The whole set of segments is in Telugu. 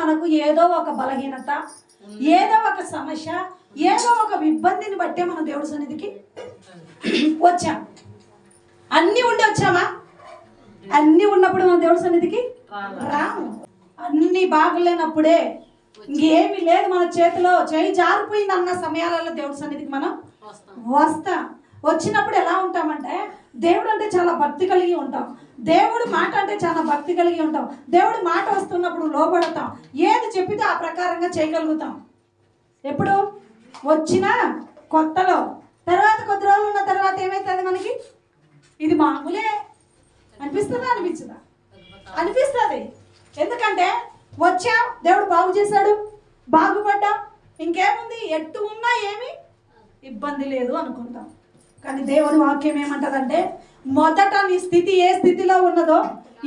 మనకు ఏదో ఒక బలహీనత ఏదో ఒక సమస్య ఏదో ఒక ఇబ్బందిని బట్టే మన దేవుడి సన్నిధికి వచ్చాం. అన్నీ ఉండి వచ్చామా? అన్నీ ఉన్నప్పుడు మన దేవుడి సన్నిధికి రాము. అన్ని బాగలేనప్పుడే ఇంకేమీ లేదు మన చేతిలో. చేయి జారిపోయింది అన్న సమయాలలో దేవుడి సన్నిధికి మనం వస్తాం. వచ్చినప్పుడు ఎలా ఉంటామంటే దేవుడు అంటే చాలా భక్తి కలిగి ఉంటాం. దేవుడు మాట అంటే చాలా భక్తి కలిగి ఉంటాం. దేవుడు మాట వస్తున్నప్పుడు లోబడతాం. ఏది చెప్పితే ఆ ప్రకారంగా చేయగలుగుతాం. ఎప్పుడు? వచ్చిన కొత్తలో. తర్వాత కొద్ది రోజులు ఉన్న తర్వాత ఏమవుతుంది మనకి? ఇది మామూలే. అనిపిస్తుందా? అనిపించదా? అనిపిస్తుంది. ఎందుకంటే వచ్చాం దేవుడు బాగు చేశాడు. బాగుపడ్డాం. ఇంకేముంది? ఎట్టు ఉన్నా ఏమి ఇబ్బంది లేదు అనుకుంటాం. కానీ దేవుని వాక్యం ఏమంటదంటే మొదట నీ స్థితి ఏ స్థితిలో ఉన్నదో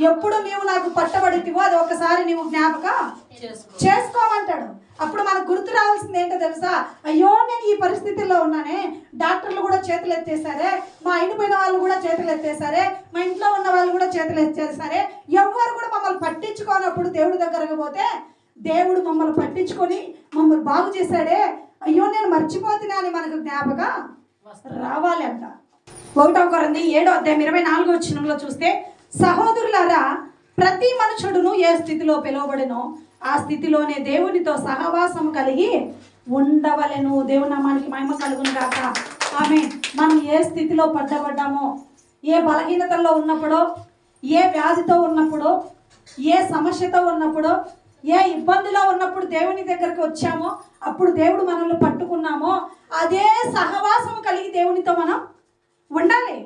ఎప్పుడు నీవు నాకు పట్టబడితివో అది ఒకసారి నీవు జ్ఞాపక చేసుకోమంటాడు. అప్పుడు మనకు గుర్తు రావాల్సింది ఏంటో తెలుసా? అయ్యో నేను ఈ పరిస్థితిలో ఉన్నానే. డాక్టర్లు కూడా చేతులు ఎత్తేసారే మా అయినపోయిన వాళ్ళు కూడా చేతులు ఎత్తేసారే మా ఇంట్లో ఉన్న వాళ్ళు కూడా చేతులు ఎత్తేసారే ఎవ్వరు కూడా మమ్మల్ని పట్టించుకోనప్పుడు దేవుడి దగ్గరకు పోతే దేవుడు మమ్మల్ని పట్టించుకొని మమ్మల్ని బాగు చేశాడే. అయ్యో నేను మర్చిపోతున్నా అని మనకు జ్ఞాపక. రావాలి ఒకటవ ఒకటో కొరంది ఏడో అధ్యాయం ఇరవై నాలుగో వచ్చినంలో చూస్తే సహోదరులారా ప్రతి మనుషుడును ఏ స్థితిలో పిలువబడినో ఆ స్థితిలోనే దేవునితో సహవాసం కలిగి ఉండవలెను. దేవుని నామానికి మహిమ కలుగును కాక ఆమె మనం ఏ స్థితిలో పడ్డబడ్డామో ఏ బలహీనతల్లో ఉన్నప్పుడో ఏ వ్యాధితో ఉన్నప్పుడో ఏ సమస్యతో ఉన్నప్పుడో ఏ ఇబ్బందిలో ఉన్నప్పుడు దేవుని దగ్గరకు వచ్చామో అప్పుడు దేవుడు మనల్ని పట్టుకున్నామో అదే సహవాసం కలిగి దేవునితో మనం ఉండాలి.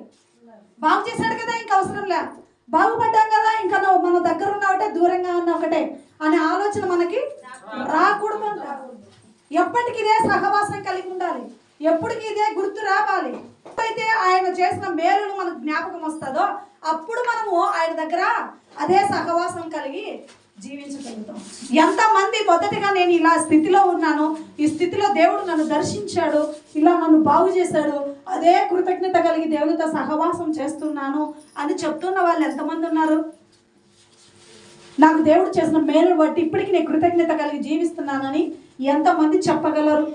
బాగు చేశాడు కదా ఇంకా అవసరం లే. బాగుపడ్డాం కదా ఇంకా నువ్వు మన దగ్గర ఉన్న ఒకటే దూరంగా ఉన్న ఒకటే అనే ఆలోచన మనకి రాకూడదు ఎప్పటికి ఇదే సహవాసం కలిగి ఉండాలి. ఎప్పటికి ఇదే గుర్తు రావాలి. ఎప్పుడైతే ఆయన చేసిన మేలును మనకు జ్ఞాపకం వస్తుందో అప్పుడు మనము ఆయన దగ్గర అదే సహవాసం కలిగి జీవించగలుగుతాం. ఎంతమంది మొదటిగా నేను ఇలా స్థితిలో ఉన్నాను ఈ స్థితిలో దేవుడు నన్ను దర్శించాడు ఇలా నన్ను బాగు చేశాడు అదే కృతజ్ఞత కలిగి దేవునితో సహవాసం చేస్తున్నాను అని చెప్తున్న వాళ్ళు ఎంతమంది ఉన్నారు? నాకు దేవుడు చేసిన మేలు బట్టి ఇప్పటికి నేను కృతజ్ఞత కలిగి జీవిస్తున్నానని ఎంతమంది చెప్పగలరు?